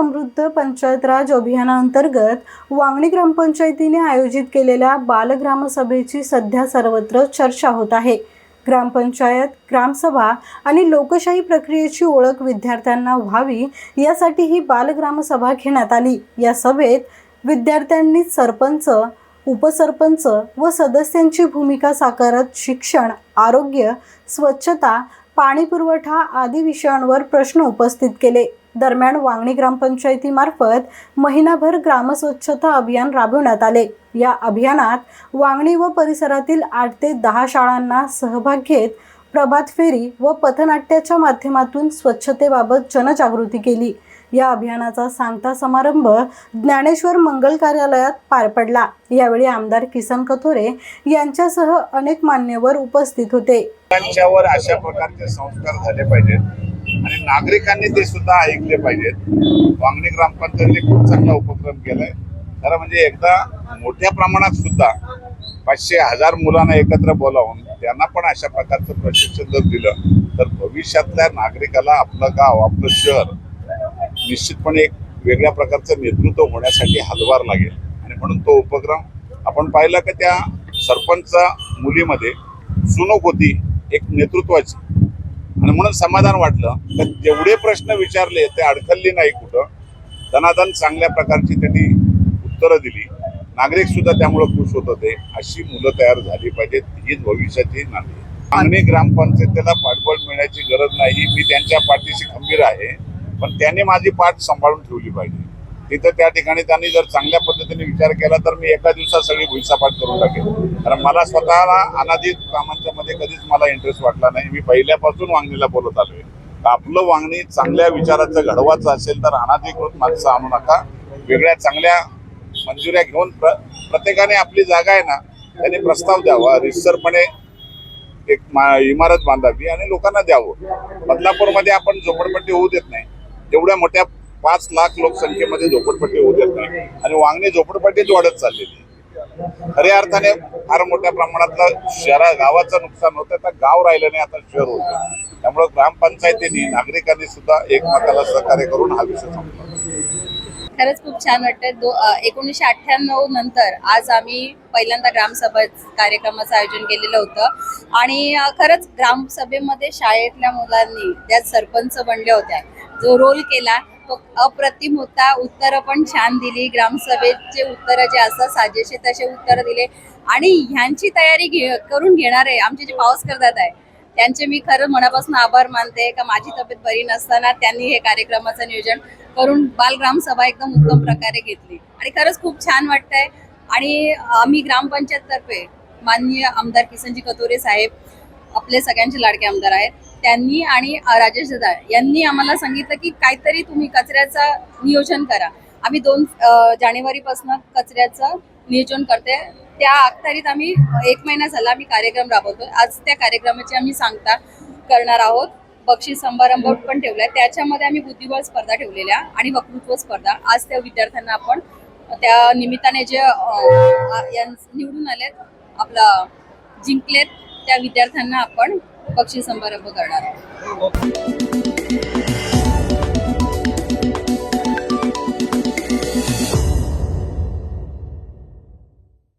समृद्ध पंचायत राज अभियानांतर्गत वांगणी ग्रामपंचायतीने आयोजित केलेल्या बालग्रामसभेची सध्या सर्वत्र चर्चा होत आहे. ग्रामपंचायत ग्रामसभा आणि लोकशाही प्रक्रियेची ओळख विद्यार्थ्यांना व्हावी यासाठी ही बालग्रामसभा घेण्यात आली. या सभेत विद्यार्थ्यांनी सरपंच उपसरपंच व सदस्यांची भूमिका साकारत शिक्षण आरोग्य स्वच्छता पाणी पुरवठा आदी विषयांवर प्रश्न उपस्थित केले. दरम्यान वांगणी ग्रामपंचायतीमार्फत महिनाभर ग्रामस्वच्छता अभियान राबवण्यात आले. या अभियानात वांगणी व परिसरातील आठ ते दहा शाळांना सहभाग घेत प्रभात फेरी व पथनाट्याच्या माध्यमातून स्वच्छतेबाबत जनजागृती केली. या अभियानाचा सांगता समारंभ ज्ञानेश्वर मंगल कार्यालयात पार पडला. यावेळी आमदार किसन कथोरे यांच्यासह अनेक मान्यवर उपस्थित होते. त्यांच्यावर अशा प्रकारचे संस्कार झाले पाहिजेत आणि नागरिकांनी ते सुद्धा ऐकले पाहिजेत. वांगणी ग्रामपंचायतीने खूप चांगला उपक्रम केलाय. खरं म्हणजे एकदा मोठ्या प्रमाणात सुद्धा पाचशे हजार मुलांना एकत्र बोलावून त्यांना पण अशा प्रकारचं प्रशिक्षण जर दिलं तर भविष्यातल्या नागरिकाला आपलं गाव आपलं शहर निश्चितपणे एक वेगळ्या प्रकारचं नेतृत्व होण्यासाठी हातभार लागेल. आणि म्हणून तो उपक्रम आपण पाहिलं की त्या सरपंच मुलीमध्ये सुनोक होती एक नेतृत्वाची. आणि म्हणून समाधान वाटलं तर जेवढे प्रश्न विचारले ते अडखलले नाही कुठं. धनाधन चांगल्या प्रकारची त्यांनी उत्तरं दिली. नागरिक सुद्धा त्यामुळे खुश होत होते. अशी मुलं तयार झाली पाहिजेत. हीच भविष्याची नांदी आणि ग्रामपंचायतीला पाठबळ मिळण्याची गरज नाही. मी त्यांच्या पाठीशी खंबीर आहे. पण त्याने माझी पाठ सांभाळून ठेवली पाहिजे. तिथं त्या ठिकाणी त्यांनी जर चांगल्या पद्धतीने विचार केला तर मी एका दिवसात सगळी भुईसापाट करून टाकेल कारण मला स्वतःला अनाधित कामांच्या मध्ये कधीच मला इंटरेस्ट वाटला नाही. मी पहिल्यापासून वांगणीला बोलत आलोय. तर आपलं वांगणी चांगल्या विचाराचं घडवायचं असेल तर अनाधिकृत माणसं आणू नका. वेगळ्या चांगल्या मंजुऱ्या घेऊन प्र प्रत्येकाने आपली जागा आहे ना त्यांनी प्रस्ताव द्यावा. रिसरपणे एक मा- इमारत बांधावी आणि लोकांना द्यावं. बदलापूरमध्ये आपण झोपडपट्टी होऊ देत नाही. एवढ्या मोठ्या पाच लाख लोकसंख्येमध्ये झोपडपट्टी होऊ देत नाही. आणि वांगणी झोपडपट्टीच वाढत चाललेली आहे. खऱ्या अर्थाने फार मोठ्या प्रमाणातलं शहरा गावाचं नुकसान होतं तर गाव राहिलं नाही आता शहर होतं. त्यामुळे ग्रामपंचायतीने नागरिकांनी सुद्धा एकमेकाला सहकार्य करून हा विषय खरंच खूप छान वाटतं दो एकोणीसशे अठ्ठ्याण्णव नंतर आज आम्ही पहिल्यांदा ग्रामसभा कार्यक्रमाचं आयोजन केलेलं होतं. आणि खरंच ग्रामसभेमध्ये शाळेतल्या मुलांनी त्या सरपंच बनल्या होत्या जो रोल केला तो अप्रतिम होता. उत्तरं पण छान दिली. ग्रामसभेचे उत्तरं जे असतात साजेसे तसे उत्तरं दिले. आणि ह्यांची तयारी घे करून घेणारे आमचे जे पाऊस करतात आहे त्यांचे मी खरं मनापासून आभार मानते. का माझी तब्येत बरी नसताना त्यांनी हे कार्यक्रमाचं नियोजन करून बालग्राम सभा एकदम उत्तम प्रकारे घेतली. आणि खरंच खूप छान वाटतंय. आणि आम्ही ग्रामपंचायत तर्फे माननीय आमदार किसनजी कतोरे साहेब आपले सगळ्यांचे लाडके आमदार आहेत. त्यांनी आणि राजेश दादा यांनी आम्हाला सांगितलं की काहीतरी तुम्ही कचऱ्याचं नियोजन करा. आम्ही दोन जानेवारीपासून कचऱ्याचं नियोजन करते त्या अखत्यारीत आम्ही एक महिना झाला आम्ही कार्यक्रम राबवतो आज त्या कार्यक्रमाची आम्ही सांगता करणार आहोत. बक्षीस समारंभ पण ठेवलाय. त्याच्यामध्ये आम्ही बुद्धिबळ स्पर्धा ठेवलेल्या आणि वक्तृत्व स्पर्धा. आज त्या विद्यार्थ्यांना आपण त्या निमित्ताने जे निवडून आलेत आपला जिंकलेत त्या विद्यार्थ्यांना आपण पक्षी समारंभ करणार. आहोत